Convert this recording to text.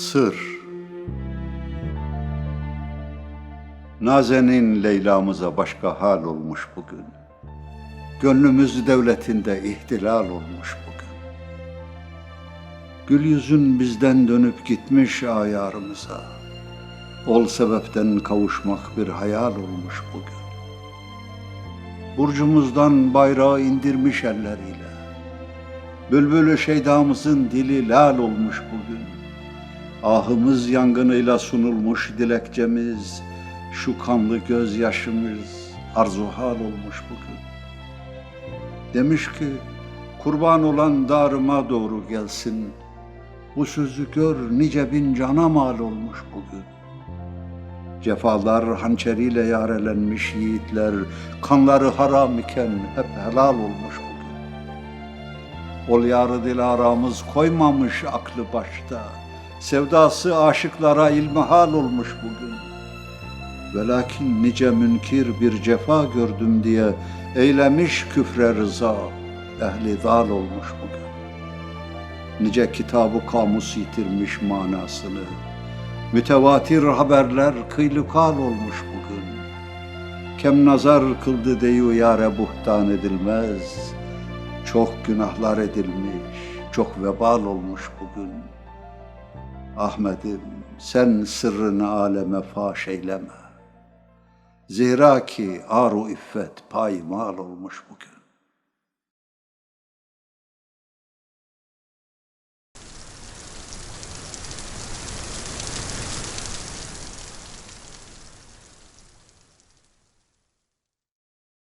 Sır Nazenin Leyla'mıza başka hal olmuş bugün. Gönlümüz devletinde ihtilal olmuş bugün. Gül yüzün bizden dönüp gitmiş ayarımıza. Ol sebepten kavuşmak bir hayal olmuş bugün. Burcumuzdan bayrağı indirmiş elleriyle. Bülbülü şeydamızın dili lal olmuş bugün. Ahımız yangınıyla sunulmuş dilekçemiz, şu kanlı gözyaşımız arzuhal olmuş bugün. Demiş ki, kurban olan darıma doğru gelsin. Bu sözü gör nice bin cana mal olmuş bugün. Cefalar hançeriyle yarelenmiş yiğitler, kanları haram iken hep helal olmuş bugün. Ol yarı dilaramız koymamış aklı başta, sevdası aşıklara ilmihal olmuş bugün. Ve lakin nice münkir bir cefa gördüm diye eylemiş küfre rıza, ehli dal olmuş bugün. Nice kitabı kamus yitirmiş manasını, mütevatir haberler kıylukal olmuş bugün. Kem nazar kıldı deyu yare buhtan edilmez, çok günahlar edilmiş, çok vebal olmuş bugün. Ahmet'im sen sırrını aleme faş eyleme. Zira ki aru iffet paymal olmuş bugün.